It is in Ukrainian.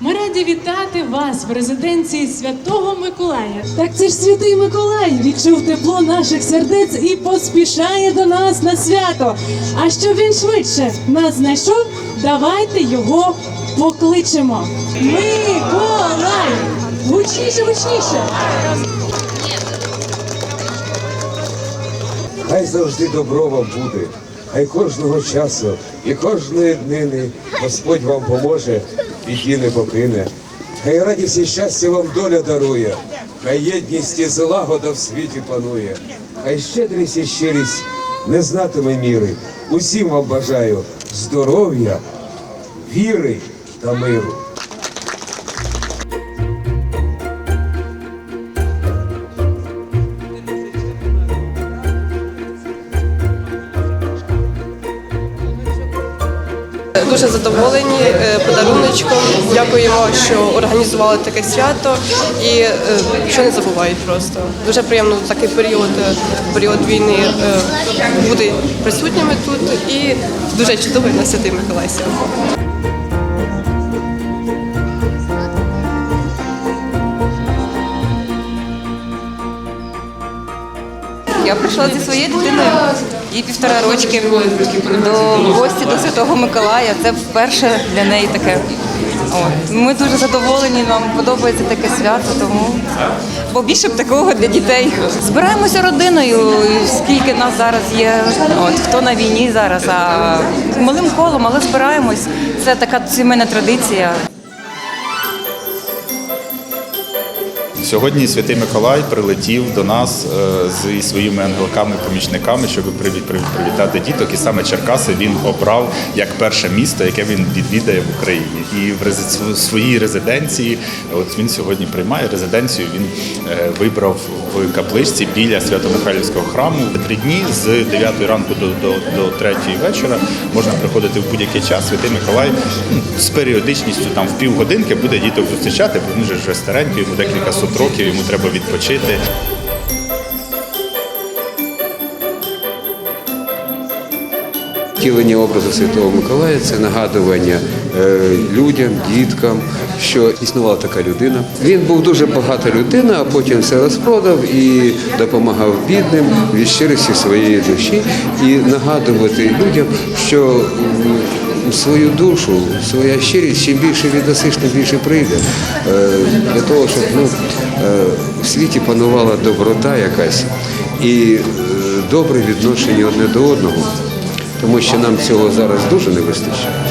Ми раді вітати вас в резиденції Святого Миколая. Так це ж святий Миколай відчув тепло наших сердець і поспішає до нас на свято. А щоб він швидше нас знайшов, давайте його покличемо. Миколай! Гучніше, гучніше! Хай завжди добро вам буде, хай кожного часу і кожної днини Господь вам поможе, біді не покине. Хай радість і щастя вам доля дарує, хай єдність і злагода в світі панує, хай щедрість і щирість не знатиме міри. Усім вам бажаю здоров'я, віри та миру. Дуже задоволені е, подаруночком. Дякуємо, що організували таке свято і е, що не забувають просто. Дуже приємно такий період, е, період війни е, бути присутніми тут і дуже чудовий на святий Миколай Я прийшла зі своєю дитиною, їй півтора рочки до гості до Святого Миколая. Це вперше для неї таке. Ми дуже задоволені, нам подобається таке свято, тому побільше б такого для дітей. Збираємося родиною, скільки нас зараз є. От хто на війні зараз, а малим колом, але збираємось. Це така сімейна традиція. Сьогодні Святий Миколай прилетів до нас е, зі своїми ангелками-помічниками, щоб приві- приві- привітати діток. І саме Черкаси він обрав як перше місто, яке він відвідає в Україні. І в своїй резиденції, от він сьогодні приймає резиденцію. Він е, вибрав в капличці біля Свято-Михайлівського храму. Три дні з 9 ранку до, до, до 3 вечора можна приходити в будь-який час. Святий Миколай ну, з періодичністю там в півгодинки буде діток зустрічати, бо він же вже старенький, йому декілька сот років, йому треба відпочити. Втілення образу Святого Миколая це нагадування е, людям, діткам, що існувала така людина. Він був дуже багата людина, а потім все розпродав і допомагав бідним від щирості своєї душі і нагадувати людям, що свою душу, своя щирість, чим більше віддасиш, тим більше прийде. Е, Для того, щоб ну, е, в світі панувала доброта якась і е, добре відношення одне до одного тому що нам цього зараз дуже не вистачає.